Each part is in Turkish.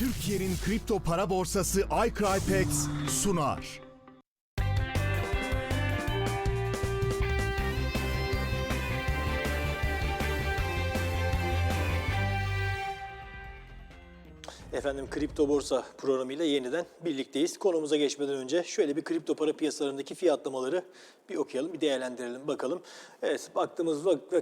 Türkiye'nin kripto para borsası iCrypex sunar. Efendim Kripto Borsa programıyla yeniden birlikteyiz. Konumuza geçmeden önce şöyle bir kripto para piyasalarındaki fiyatlamaları bir okuyalım, bir değerlendirelim bakalım. Evet, baktığımız vak-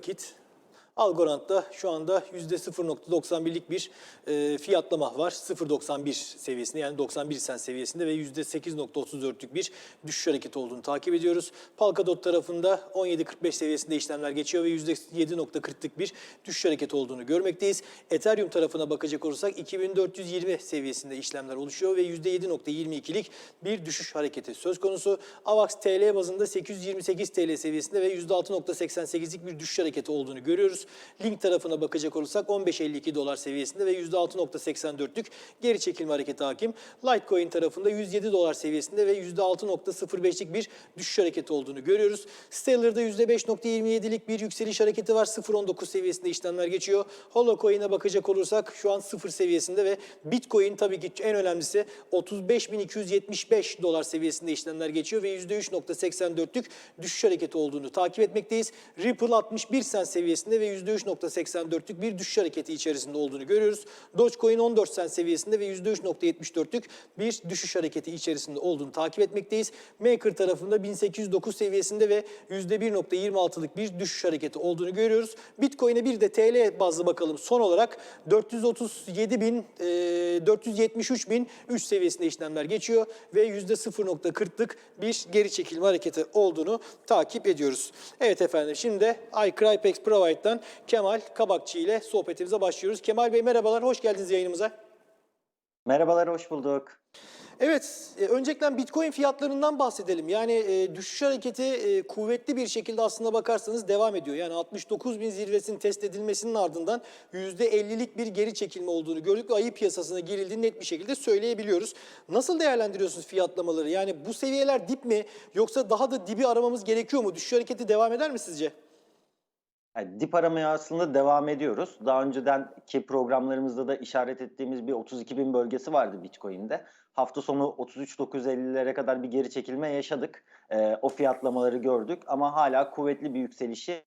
vakit Algorand'da şu anda %0.91'lik bir e, fiyatlama var. 0.91 seviyesinde yani 91 sent seviyesinde ve %8.34'lük bir düşüş hareketi olduğunu takip ediyoruz. Polkadot tarafında 17.45 seviyesinde işlemler geçiyor ve %7.40'lık bir düşüş hareketi olduğunu görmekteyiz. Ethereum tarafına bakacak olursak 2420 seviyesinde işlemler oluşuyor ve %7.22'lik bir düşüş hareketi söz konusu. AVAX TL bazında 828 TL seviyesinde ve %6.88'lik bir düşüş hareketi olduğunu görüyoruz. Link tarafına bakacak olursak 15.52 dolar seviyesinde ve %6.84'lük geri çekilme hareketi hakim. Litecoin tarafında 107 dolar seviyesinde ve %6.05'lik bir düşüş hareketi olduğunu görüyoruz. Stellar'da %5.27'lik bir yükseliş hareketi var. 0.19 seviyesinde işlemler geçiyor. Holocoin'e bakacak olursak şu an 0 seviyesinde ve Bitcoin tabii ki en önemlisi 35.275 dolar seviyesinde işlemler geçiyor ve %3.84'lük düşüş hareketi olduğunu takip etmekteyiz. Ripple 61 sent seviyesinde ve %3.84'lük bir düşüş hareketi içerisinde olduğunu görüyoruz. Dogecoin 14 sent seviyesinde ve %3.74'lük bir düşüş hareketi içerisinde olduğunu takip etmekteyiz. Maker tarafında 1809 seviyesinde ve %1.26'lık bir düşüş hareketi olduğunu görüyoruz. Bitcoin'e bir de TL bazlı bakalım. Son olarak 437 bin, e, 473 bin 3 seviyesinde işlemler geçiyor ve %0.40'lık bir geri çekilme hareketi olduğunu takip ediyoruz. Evet efendim şimdi de iCrypex Provide'dan Kemal Kabakçı ile sohbetimize başlıyoruz. Kemal Bey merhabalar, hoş geldiniz yayınımıza. Merhabalar, hoş bulduk. Evet, e, öncelikle Bitcoin fiyatlarından bahsedelim. Yani e, düşüş hareketi e, kuvvetli bir şekilde aslına bakarsanız devam ediyor. Yani 69 bin zirvesinin test edilmesinin ardından %50'lik bir geri çekilme olduğunu gördük ve ayı piyasasına girildiğini net bir şekilde söyleyebiliyoruz. Nasıl değerlendiriyorsunuz fiyatlamaları? Yani bu seviyeler dip mi yoksa daha da dibi aramamız gerekiyor mu? Düşüş hareketi devam eder mi sizce? Yani dip aramaya aslında devam ediyoruz. Daha öncedenki programlarımızda da işaret ettiğimiz bir 32 bin bölgesi vardı Bitcoin'de. Hafta sonu 33.950'lere kadar bir geri çekilme yaşadık. Ee, o fiyatlamaları gördük ama hala kuvvetli bir yükselişi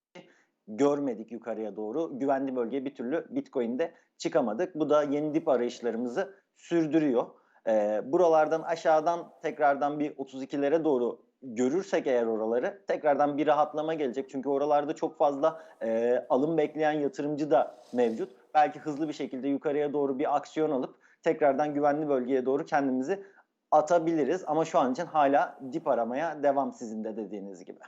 görmedik yukarıya doğru. Güvenli bölgeye bir türlü Bitcoin'de çıkamadık. Bu da yeni dip arayışlarımızı sürdürüyor. Ee, buralardan aşağıdan tekrardan bir 32'lere doğru görürsek eğer oraları tekrardan bir rahatlama gelecek. Çünkü oralarda çok fazla e, alım bekleyen yatırımcı da mevcut. Belki hızlı bir şekilde yukarıya doğru bir aksiyon alıp tekrardan güvenli bölgeye doğru kendimizi atabiliriz. Ama şu an için hala dip aramaya devam sizin de dediğiniz gibi.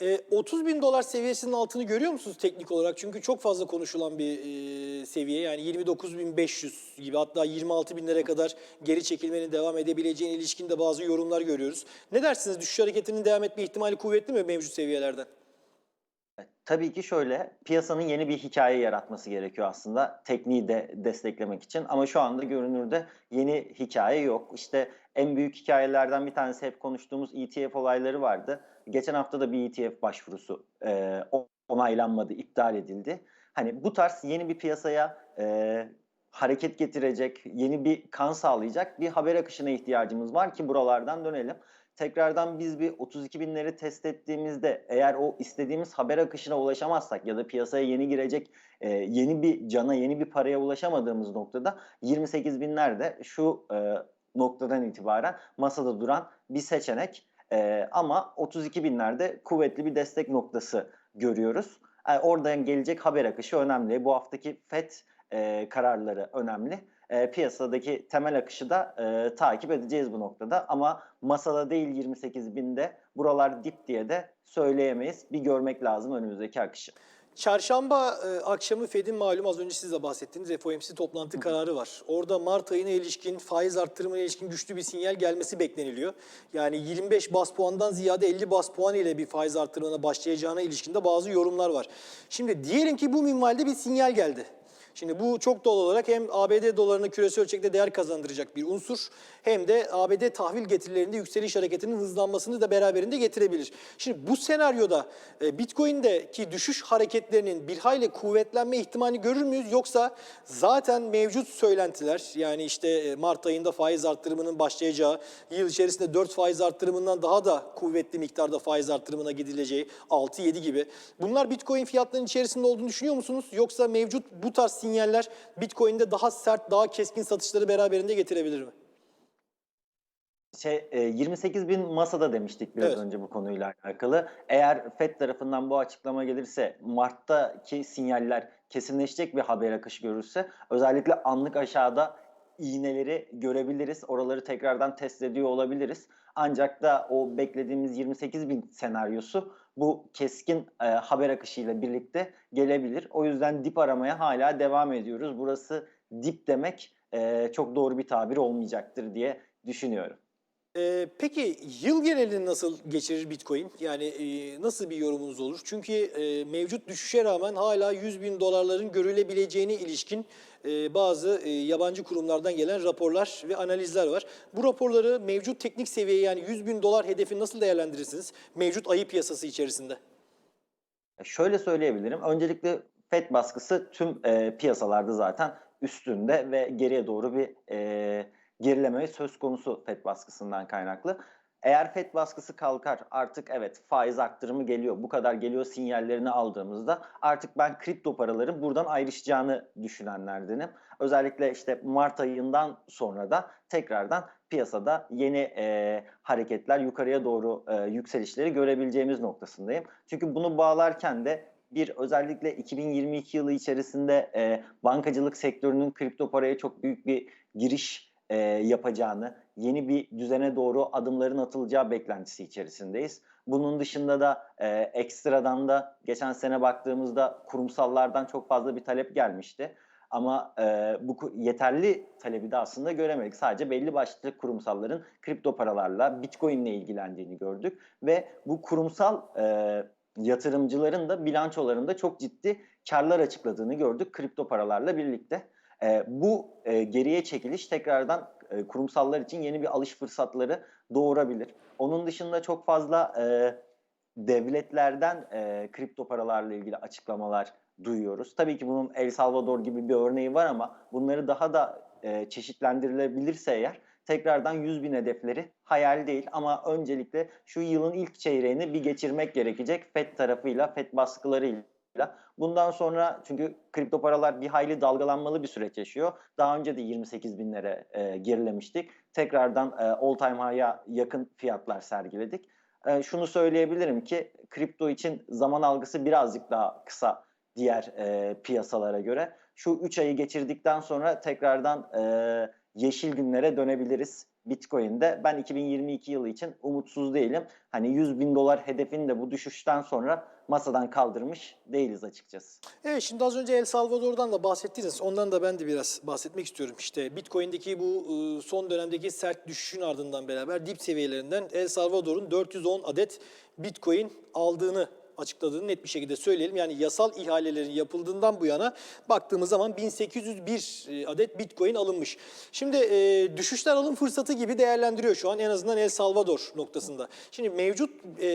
E, 30 bin dolar seviyesinin altını görüyor musunuz teknik olarak? Çünkü çok fazla konuşulan bir e, seviye. Yani 29.500 gibi hatta 26 binlere kadar geri çekilmenin devam edebileceğine ilişkin de bazı yorumlar görüyoruz. Ne dersiniz? Düşüş hareketinin devam etme ihtimali kuvvetli mi mevcut seviyelerden? Tabii ki şöyle, piyasanın yeni bir hikaye yaratması gerekiyor aslında tekniği de desteklemek için. Ama şu anda görünürde yeni hikaye yok. İşte en büyük hikayelerden bir tanesi hep konuştuğumuz ETF olayları vardı. Geçen hafta da bir ETF başvurusu e, onaylanmadı, iptal edildi. Hani bu tarz yeni bir piyasaya e, hareket getirecek, yeni bir kan sağlayacak bir haber akışına ihtiyacımız var ki buralardan dönelim tekrardan biz bir 32 binleri test ettiğimizde eğer o istediğimiz haber akışına ulaşamazsak ya da piyasaya yeni girecek e, yeni bir cana yeni bir paraya ulaşamadığımız noktada 28 binlerde şu e, noktadan itibaren masada duran bir seçenek e, ama 32 binlerde kuvvetli bir destek noktası görüyoruz. Yani oradan gelecek haber akışı önemli. Bu haftaki FED e, kararları önemli e, piyasadaki temel akışı da e, takip edeceğiz bu noktada. Ama masada değil 28 binde buralar dip diye de söyleyemeyiz. Bir görmek lazım önümüzdeki akışı. Çarşamba e, akşamı Fed'in malum az önce siz de bahsettiğiniz FOMC toplantı kararı var. Orada Mart ayına ilişkin faiz arttırımına ilişkin güçlü bir sinyal gelmesi bekleniliyor. Yani 25 bas puandan ziyade 50 bas puan ile bir faiz arttırımına başlayacağına ilişkin de bazı yorumlar var. Şimdi diyelim ki bu minvalde bir sinyal geldi. Şimdi bu çok doğal olarak hem ABD dolarına küresel ölçekte değer kazandıracak bir unsur hem de ABD tahvil getirilerinde yükseliş hareketinin hızlanmasını da beraberinde getirebilir. Şimdi bu senaryoda e, Bitcoin'deki düşüş hareketlerinin bir hayli kuvvetlenme ihtimali görür müyüz? Yoksa zaten mevcut söylentiler yani işte e, Mart ayında faiz arttırımının başlayacağı, yıl içerisinde 4 faiz arttırımından daha da kuvvetli miktarda faiz arttırımına gidileceği 6-7 gibi. Bunlar Bitcoin fiyatlarının içerisinde olduğunu düşünüyor musunuz? Yoksa mevcut bu tarz sinyaller Bitcoin'de daha sert, daha keskin satışları beraberinde getirebilir mi? Şey, e, 28 bin masada demiştik biraz Evet. önce bu konuyla alakalı. Eğer FED tarafından bu açıklama gelirse, Mart'taki sinyaller kesinleşecek bir haber akışı görürse, özellikle anlık aşağıda iğneleri görebiliriz. Oraları tekrardan test ediyor olabiliriz. Ancak da o beklediğimiz 28 bin senaryosu bu keskin e, haber akışıyla birlikte gelebilir. O yüzden dip aramaya hala devam ediyoruz. Burası dip demek e, çok doğru bir tabir olmayacaktır diye düşünüyorum. Ee, peki yıl genelini nasıl geçirir Bitcoin? Yani e, nasıl bir yorumunuz olur? Çünkü e, mevcut düşüşe rağmen hala 100 bin dolarların görülebileceğine ilişkin e, bazı e, yabancı kurumlardan gelen raporlar ve analizler var. Bu raporları mevcut teknik seviye yani 100 bin dolar hedefi nasıl değerlendirirsiniz? Mevcut ayı piyasası içerisinde. Şöyle söyleyebilirim. Öncelikle FED baskısı tüm e, piyasalarda zaten üstünde ve geriye doğru bir e, gerileme söz konusu FED baskısından kaynaklı. Eğer FED baskısı kalkar artık evet faiz arttırımı geliyor bu kadar geliyor sinyallerini aldığımızda artık ben kripto paraların buradan ayrışacağını düşünenlerdenim. Özellikle işte Mart ayından sonra da tekrardan piyasada yeni e, hareketler yukarıya doğru e, yükselişleri görebileceğimiz noktasındayım. Çünkü bunu bağlarken de bir özellikle 2022 yılı içerisinde e, bankacılık sektörünün kripto paraya çok büyük bir giriş e, yapacağını, yeni bir düzene doğru adımların atılacağı beklentisi içerisindeyiz. Bunun dışında da e, ekstradan da geçen sene baktığımızda kurumsallardan çok fazla bir talep gelmişti. Ama e, bu yeterli talebi de aslında göremedik. Sadece belli başlı kurumsalların kripto paralarla, bitcoin ile ilgilendiğini gördük. Ve bu kurumsal e, yatırımcıların da bilançolarında çok ciddi karlar açıkladığını gördük kripto paralarla birlikte. E, bu e, geriye çekiliş tekrardan e, kurumsallar için yeni bir alış fırsatları doğurabilir. Onun dışında çok fazla e, devletlerden e, kripto paralarla ilgili açıklamalar duyuyoruz. Tabii ki bunun El Salvador gibi bir örneği var ama bunları daha da e, çeşitlendirilebilirse eğer tekrardan 100 bin hedefleri hayal değil ama öncelikle şu yılın ilk çeyreğini bir geçirmek gerekecek FED tarafıyla, FED baskılarıyla. Bundan sonra çünkü kripto paralar bir hayli dalgalanmalı bir süreç yaşıyor. Daha önce de 28 binlere e, gerilemiştik. Tekrardan e, all time high'a yakın fiyatlar sergiledik. E, şunu söyleyebilirim ki kripto için zaman algısı birazcık daha kısa diğer e, piyasalara göre. Şu 3 ayı geçirdikten sonra tekrardan e, yeşil günlere dönebiliriz Bitcoin'de. Ben 2022 yılı için umutsuz değilim. Hani 100 bin dolar hedefini de bu düşüşten sonra masadan kaldırmış değiliz açıkçası. Evet şimdi az önce El Salvador'dan da bahsettiniz. Ondan da ben de biraz bahsetmek istiyorum. İşte Bitcoin'deki bu e, son dönemdeki sert düşüşün ardından beraber dip seviyelerinden El Salvador'un 410 adet Bitcoin aldığını açıkladığını net bir şekilde söyleyelim. Yani yasal ihalelerin yapıldığından bu yana baktığımız zaman 1801 e, adet Bitcoin alınmış. Şimdi e, düşüşler alım fırsatı gibi değerlendiriyor şu an en azından El Salvador noktasında. Şimdi mevcut e,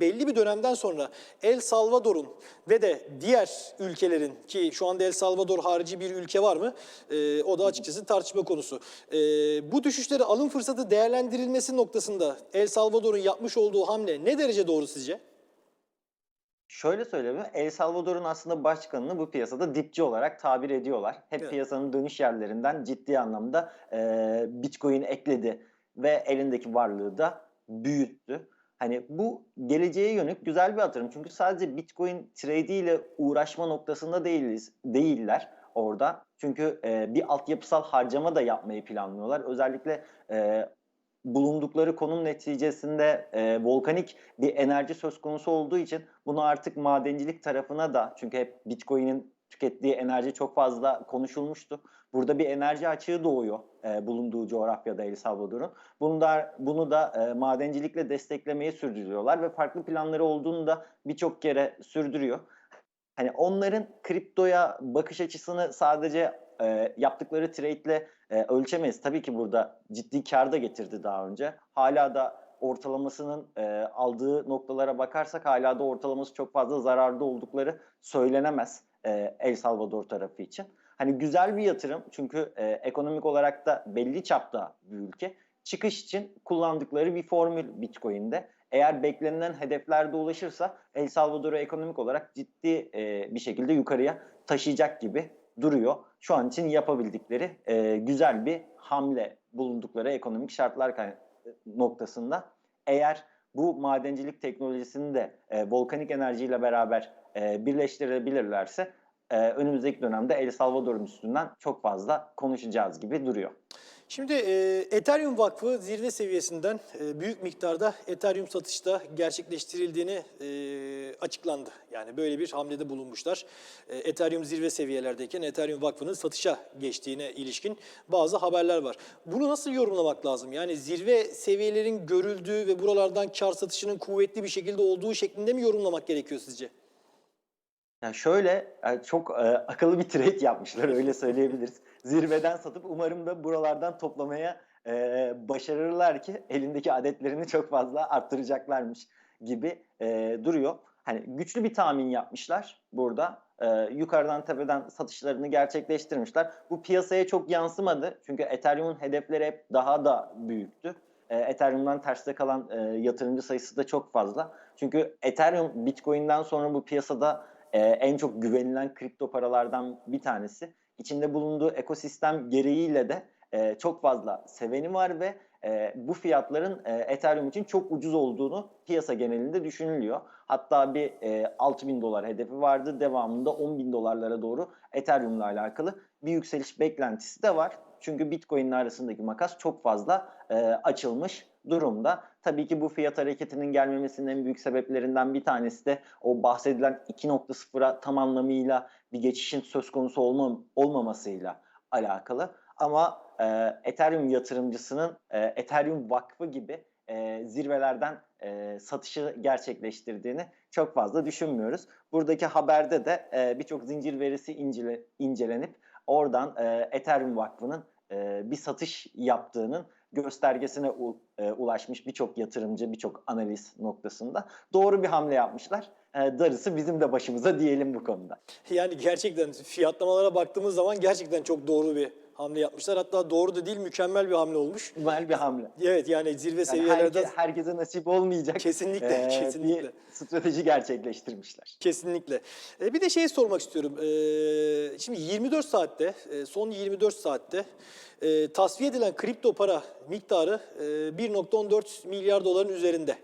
belli bir dönemden sonra El Salvador'un ve de diğer ülkelerin ki şu anda El Salvador harici bir ülke var mı? E, o da açıkçası tartışma konusu. E, bu düşüşleri alım fırsatı değerlendirilmesi noktasında El Salvador'un yapmış olduğu hamle ne derece doğru sizce? Şöyle söyleyeyim, El Salvador'un aslında başkanını bu piyasada dipçi olarak tabir ediyorlar. Hep Evet. piyasanın dönüş yerlerinden ciddi anlamda e, Bitcoin ekledi ve elindeki varlığı da büyüttü. Hani bu geleceğe yönelik güzel bir atırım. Çünkü sadece Bitcoin trade ile uğraşma noktasında değiliz, değiller orada. Çünkü e, bir altyapısal harcama da yapmayı planlıyorlar. Özellikle e, bulundukları konum neticesinde e, volkanik bir enerji söz konusu olduğu için bunu artık madencilik tarafına da çünkü hep Bitcoin'in tükettiği enerji çok fazla konuşulmuştu. Burada bir enerji açığı doğuyor e, bulunduğu coğrafyada El Salvador'un. Bunu da, bunu da e, madencilikle desteklemeyi sürdürüyorlar ve farklı planları olduğunu da birçok kere sürdürüyor. Hani onların kriptoya bakış açısını sadece e, yaptıkları trade'le e, ölçemeyiz. Tabii ki burada ciddi kar da getirdi daha önce. Hala da ortalamasının e, aldığı noktalara bakarsak hala da ortalaması çok fazla zararda oldukları söylenemez e, El Salvador tarafı için. Hani güzel bir yatırım çünkü e, ekonomik olarak da belli çapta bir ülke. Çıkış için kullandıkları bir formül Bitcoin'de. Eğer beklenilen hedeflerde ulaşırsa El Salvador'u ekonomik olarak ciddi e, bir şekilde yukarıya taşıyacak gibi duruyor. Şu an için yapabildikleri e, güzel bir hamle bulundukları ekonomik şartlar noktasında. Eğer bu madencilik teknolojisini de e, volkanik enerjiyle beraber e, birleştirebilirlerse e, önümüzdeki dönemde El Salvador'un üstünden çok fazla konuşacağız gibi duruyor. Şimdi e, Ethereum Vakfı zirve seviyesinden e, büyük miktarda Ethereum satışta gerçekleştirildiğini e, açıklandı. Yani böyle bir hamlede bulunmuşlar. E, Ethereum zirve seviyelerdeyken Ethereum Vakfı'nın satışa geçtiğine ilişkin bazı haberler var. Bunu nasıl yorumlamak lazım? Yani zirve seviyelerin görüldüğü ve buralardan kar satışının kuvvetli bir şekilde olduğu şeklinde mi yorumlamak gerekiyor sizce? Yani şöyle e, çok e, akıllı bir trade yapmışlar öyle söyleyebiliriz. Zirveden satıp umarım da buralardan toplamaya e, başarırlar ki elindeki adetlerini çok fazla arttıracaklarmış gibi e, duruyor. Hani güçlü bir tahmin yapmışlar burada. E, yukarıdan tepeden satışlarını gerçekleştirmişler. Bu piyasaya çok yansımadı. Çünkü Ethereum'un hedefleri hep daha da büyüktü. E, Ethereum'dan terste kalan e, yatırımcı sayısı da çok fazla. Çünkü Ethereum Bitcoin'den sonra bu piyasada e, en çok güvenilen kripto paralardan bir tanesi. İçinde bulunduğu ekosistem gereğiyle de e, çok fazla seveni var ve e, bu fiyatların e, Ethereum için çok ucuz olduğunu piyasa genelinde düşünülüyor. Hatta bir e, 6000 dolar hedefi vardı. Devamında 10 bin dolarlara doğru Ethereum'la alakalı bir yükseliş beklentisi de var. Çünkü Bitcoin'le arasındaki makas çok fazla e, açılmış durumda. Tabii ki bu fiyat hareketinin gelmemesinin en büyük sebeplerinden bir tanesi de o bahsedilen 2.0'a tam anlamıyla bir geçişin söz konusu olma, olmamasıyla alakalı. Ama e, Ethereum yatırımcısının e, Ethereum Vakfı gibi e, zirvelerden e, satışı gerçekleştirdiğini çok fazla düşünmüyoruz. Buradaki haberde de e, birçok zincir verisi incele, incelenip oradan e, Ethereum Vakfı'nın e, bir satış yaptığının göstergesine e, ulaşmış birçok yatırımcı, birçok analiz noktasında doğru bir hamle yapmışlar. E, darısı bizim de başımıza diyelim bu konuda. Yani gerçekten fiyatlamalara baktığımız zaman gerçekten çok doğru bir hamle yapmışlar. Hatta doğru da değil mükemmel bir hamle olmuş. Güzel bir hamle. Evet yani zirve Yani seviyelerde herke- herkese nasip olmayacak Kesinlikle, e, kesinlikle. bir strateji gerçekleştirmişler. Kesinlikle. E, bir de şeyi sormak istiyorum. E, şimdi 24 saatte, e, son 24 saatte e, tasfiye edilen kripto para miktarı e, 1.14 milyar doların üzerinde.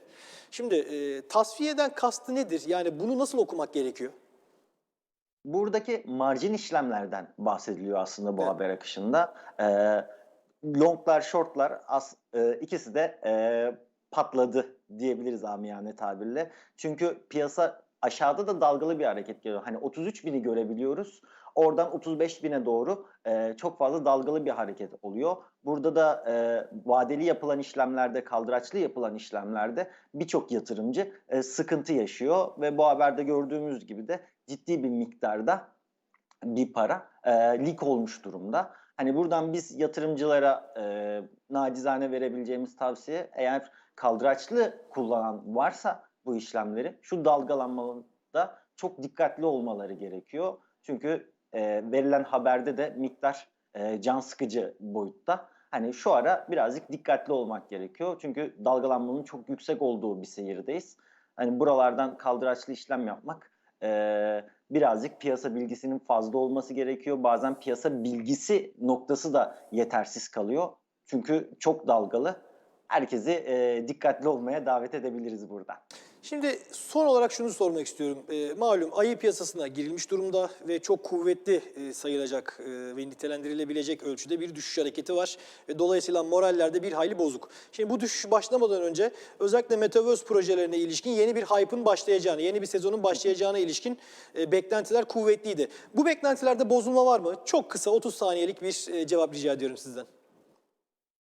Şimdi e, tasfiyeden kastı nedir? Yani bunu nasıl okumak gerekiyor? Buradaki marjin işlemlerden bahsediliyor aslında bu Evet. haber akışında. E, longlar, shortlar as, e, ikisi de e, patladı diyebiliriz amiyane tabirle. Çünkü piyasa aşağıda da dalgalı bir hareket geliyor. Hani 33 bini görebiliyoruz. Oradan 35 bine doğru e, çok fazla dalgalı bir hareket oluyor. Burada da e, vadeli yapılan işlemlerde, kaldıraçlı yapılan işlemlerde birçok yatırımcı e, sıkıntı yaşıyor ve bu haberde gördüğümüz gibi de ciddi bir miktarda bir para e, lik olmuş durumda. Hani buradan biz yatırımcılara e, nacizane verebileceğimiz tavsiye eğer kaldıraçlı kullanan varsa bu işlemleri şu dalgalanmada çok dikkatli olmaları gerekiyor. Çünkü e, verilen haberde de miktar e, can sıkıcı boyutta. Hani şu ara birazcık dikkatli olmak gerekiyor. Çünkü dalgalanmanın çok yüksek olduğu bir seyirdeyiz. Hani buralardan kaldıraçlı işlem yapmak e, birazcık piyasa bilgisinin fazla olması gerekiyor. Bazen piyasa bilgisi noktası da yetersiz kalıyor. Çünkü çok dalgalı. Herkesi e, dikkatli olmaya davet edebiliriz burada. Şimdi son olarak şunu sormak istiyorum. E, malum ayı piyasasına girilmiş durumda ve çok kuvvetli e, sayılacak e, ve nitelendirilebilecek ölçüde bir düşüş hareketi var. Ve dolayısıyla moraller de bir hayli bozuk. Şimdi bu düşüş başlamadan önce özellikle Metaverse projelerine ilişkin yeni bir hype'ın başlayacağını, yeni bir sezonun başlayacağına ilişkin e, beklentiler kuvvetliydi. Bu beklentilerde bozulma var mı? Çok kısa 30 saniyelik bir e, cevap rica ediyorum sizden.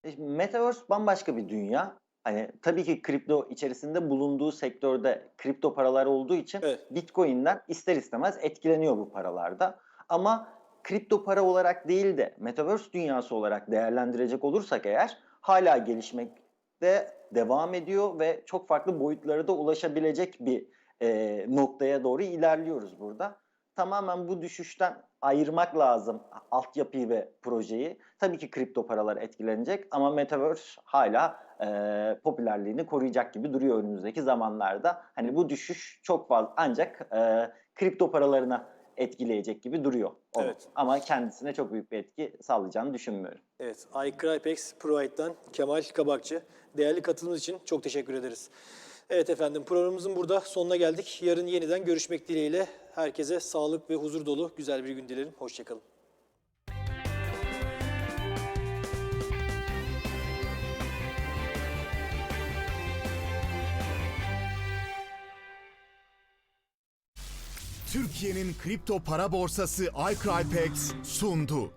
E, Metaverse bambaşka bir dünya. Hani tabii ki kripto içerisinde bulunduğu sektörde kripto paralar olduğu için Evet. Bitcoin'den ister istemez etkileniyor bu paralarda. Ama kripto para olarak değil de Metaverse dünyası olarak değerlendirecek olursak eğer hala gelişmekte devam ediyor ve çok farklı boyutlara da ulaşabilecek bir e, noktaya doğru ilerliyoruz burada. Tamamen bu düşüşten ayırmak lazım altyapıyı ve projeyi. Tabii ki kripto paralar etkilenecek ama Metaverse hala e, popülerliğini koruyacak gibi duruyor önümüzdeki zamanlarda. Hani bu düşüş çok fazla ancak e, kripto paralarına etkileyecek gibi duruyor. Evet. Ama kendisine çok büyük bir etki sağlayacağını düşünmüyorum. Evet, iCrypex Provide'dan Kemal Kabakçı. Değerli katılımınız için çok teşekkür ederiz. Evet efendim programımızın burada sonuna geldik. Yarın yeniden görüşmek dileğiyle herkese sağlık ve huzur dolu güzel bir gün dilerim. Hoşçakalın. Türkiye'nin kripto para borsası iCrypex sundu.